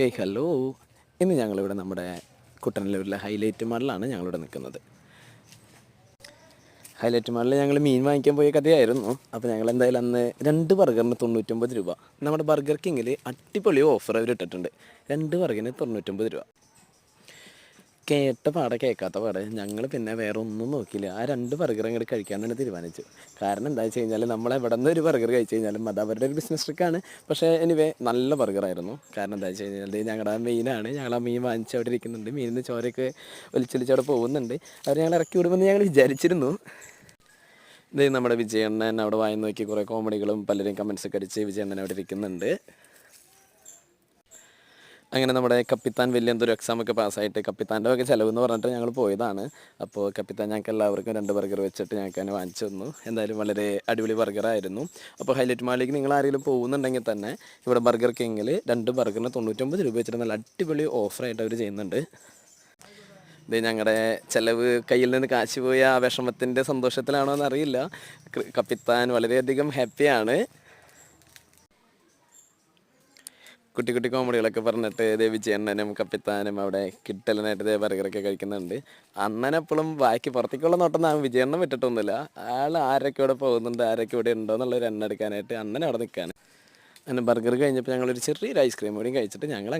Hey hello ഇന്ന് ഞങ്ങളിവിടെ നമ്മുടെ കുട്ടനല്ലൂരിലെ ഹൈലൈറ്റ് മാളിലാണ് ഞങ്ങളിവിടെ നിൽക്കുന്നത്. ഹൈലൈറ്റ് മാളിൽ ഞങ്ങൾ മീൻ വാങ്ങിക്കാൻ പോയ കഥയായിരുന്നു. അപ്പോൾ ഞങ്ങൾ എന്തായാലും അന്ന് രണ്ട് ബർഗറിന് തൊണ്ണൂറ്റൊമ്പത് രൂപ. നമ്മുടെ ബർഗർ കിങ്ങിൽ അടിപൊളി ഓഫർ അവർ ഇട്ടിട്ടുണ്ട് രണ്ട് ബർഗറിന് തൊണ്ണൂറ്റൊമ്പത് രൂപ. കേട്ട പാടെ കേൾക്കാത്ത പാടെ. ഞങ്ങൾ പിന്നെ വേറെ ഒന്നും നോക്കിയില്ല. ആ രണ്ട് ബർഗർ അങ്ങോട്ട് കഴിക്കാൻ തന്നെ തീരുമാനിച്ചു. കാരണം എന്താ വെച്ച് കഴിഞ്ഞാൽ നമ്മൾ എവിടെ നിന്ന് ഒരു ബർഗർ കഴിച്ച് കഴിഞ്ഞാലും അത് അവരുടെ ഒരു ബിസിനസ് ട്രിക്കാണ് പക്ഷേ എനിവേ നല്ല ബർഗറായിരുന്നു കാരണം എന്താ വെച്ച് കഴിഞ്ഞാൽ ഞങ്ങളുടെ മീനാണ് ഞങ്ങൾ ആ മീൻ വാങ്ങിച്ച് അവിടെ ഇരിക്കുന്നുണ്ട്. മീനിൽ നിന്ന് ചോരയൊക്കെ ഒലിച്ചൊലിച്ച് അവിടെ പോകുന്നുണ്ട്. അവർ ഞങ്ങൾ ഇറക്കി വിടുമെന്ന് ഞങ്ങൾ വിചാരിച്ചിരുന്നു. ഇത് നമ്മുടെ വിജയണ്ണൻ അവിടെ വായി നോക്കി കുറേ കോമഡികളും പലരും കമൻസ് ഒക്കെ അടിച്ച് വിജയണ്ണൻ അവിടെ ഇരിക്കുന്നുണ്ട്. അങ്ങനെ നമ്മുടെ കപ്പിത്താൻ വലിയ എന്തൊരു എക്സാമൊക്കെ പാസ്സായിട്ട് കപ്പിത്താന്റെ ഒക്കെ ചിലവ് എന്ന് പറഞ്ഞിട്ട് ഞങ്ങൾ പോയതാണ്. അപ്പോൾ കപ്പിത്താൻ ഞങ്ങൾക്ക് എല്ലാവർക്കും രണ്ട് ബർഗർ വെച്ചിട്ട് ഞങ്ങൾക്ക് അതിനെ വാങ്ങിച്ചു തന്നു. എന്തായാലും വളരെ അടിപൊളി ബർഗറായിരുന്നു അപ്പോൾ ഹൈലൈറ്റ് മാളിലേക്ക് നിങ്ങൾ ആരെങ്കിലും പോകുന്നുണ്ടെങ്കിൽ തന്നെ ഇവിടെ ബർഗർ കിങ്ങിൽ രണ്ട് ബർഗറിന് തൊണ്ണൂറ്റൊമ്പത് രൂപ വെച്ചിട്ട് നല്ല അടിപൊളി ഓഫറായിട്ട് അവർ ചെയ്യുന്നുണ്ട്. ഇത് ഞങ്ങളുടെ ചിലവ് കയ്യിൽ നിന്ന് കാശ് പോയ ആ വിഷമത്തിന്റെ സന്തോഷത്തിലാണോ എന്നറിയില്ല കപ്പിത്താൻ വളരെയധികം ഹാപ്പിയാണ് കുട്ടി കുട്ടി കോമഡികളൊക്കെ പറഞ്ഞിട്ട് ഇതേ വിജയണ്ണനും കപ്പിത്താനും അവിടെ കിട്ടലനായിട്ട് ഇതേ ബർഗറൊക്കെ കഴിക്കുന്നുണ്ട്. അണ്ണനെപ്പോഴും ബാക്കി പുറത്തേക്കുള്ള നോട്ടം ആ വിജയണ്ണൻ വിട്ടിട്ടൊന്നുമില്ല. ആൾ ആരൊക്കെ ഇവിടെ പോകുന്നുണ്ട് ആരൊക്കെ ഇവിടെ ഉണ്ടോ എന്നുള്ളൊരു എണ്ണ എടുക്കാനായിട്ട് അന്നനെ അവിടെ നിൽക്കാൻ അങ്ങനെ ബർഗർ കഴിഞ്ഞപ്പോൾ ഞങ്ങളൊരു ചെറിയൊരു ഐസ്ക്രീം കൂടി കഴിച്ചിട്ട് ഞങ്ങൾ